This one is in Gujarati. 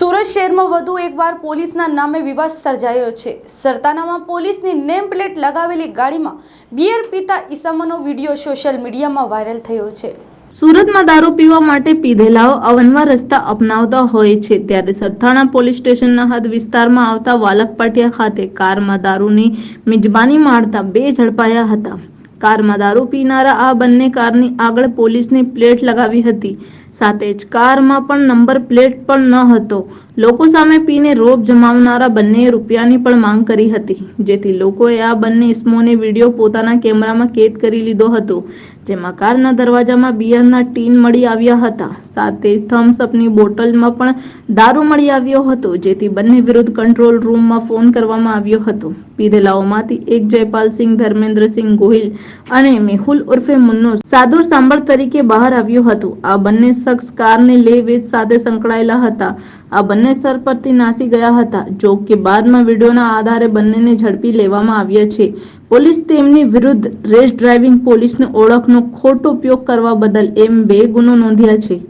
સુરત શહેરમાં વધુ એકવાર પોલીસના નામે વિવાદ સર્જાયો છે. સરતાનામાં પોલીસની નેમ પ્લેટ લગાવેલી ગાડીમાં બિયર પીતા ઈસમોનો વીડિયો સોશિયલ મીડિયામાં વાયરલ થયો છે. સુરતમાં દારૂ પીવા માટે પીધેલાઓ અવનવા રસ્તા અપનાવતા હોય છે. ત્યારે સરથાણા પોલીસ સ્ટેશનના હદ વિસ્તારમાં આવતા વાલકપાટિયા ખાતે કારમાં દારૂની મિજબાની મારતા બે ઝડપાયા હતા. કારમાં દારૂ પીનારા આ બંને કારની આગળ પોલીસની પ્લેટ લગાવી હતી. સાથે જ કારમાં પણ નંબર પ્લેટ પણ ન હતો. લોકો સામે પીને રોપ જમાવનારા બંને રૂપિયાની પણ માંગ કરી હતી. જેથી લોકોએ આ બંને ઇસમોને વીડિયો પોતાના કેમેરામાં કેદ કરી લીધો હતો, જેમાં કારના દરવાજામાં બિયરના ટીન મળી આવ્યા હતા. સાથે થમ્સઅપની બોટલમાં પણ દારૂ મળી આવ્યો હતો, જેથી બંને વિરુદ્ધ કંટ્રોલ રૂમમાં ફોન કરવામાં આવ્યો હતો. પીધેલાઓમાંથી એક જયપાલસિંહ ધર્મેન્દ્રસિંહ ગોહિલ અને મેહુલ ઉર્ફે મુન્નો સાદુર સાંભળ તરીકે બહાર આવ્યો હતો. આ બંને શખ્સ કારને લે વેચ સાથે સંકળાયેલા હતા. આ બંને સ્થળ પરથી નાસી ગયા હતા. જો કે બાદમાં વિડીયોના આધારે બંનેને ઝડપી લેવામાં આવ્યા છે. પોલીસ તેમની વિરુદ્ધ રેસ ડ્રાઇવિંગ પોલીસની ઓળખનો ખોટો ઉપયોગ કરવા બદલ એમ બે ગુનો નોંધ્યા છે.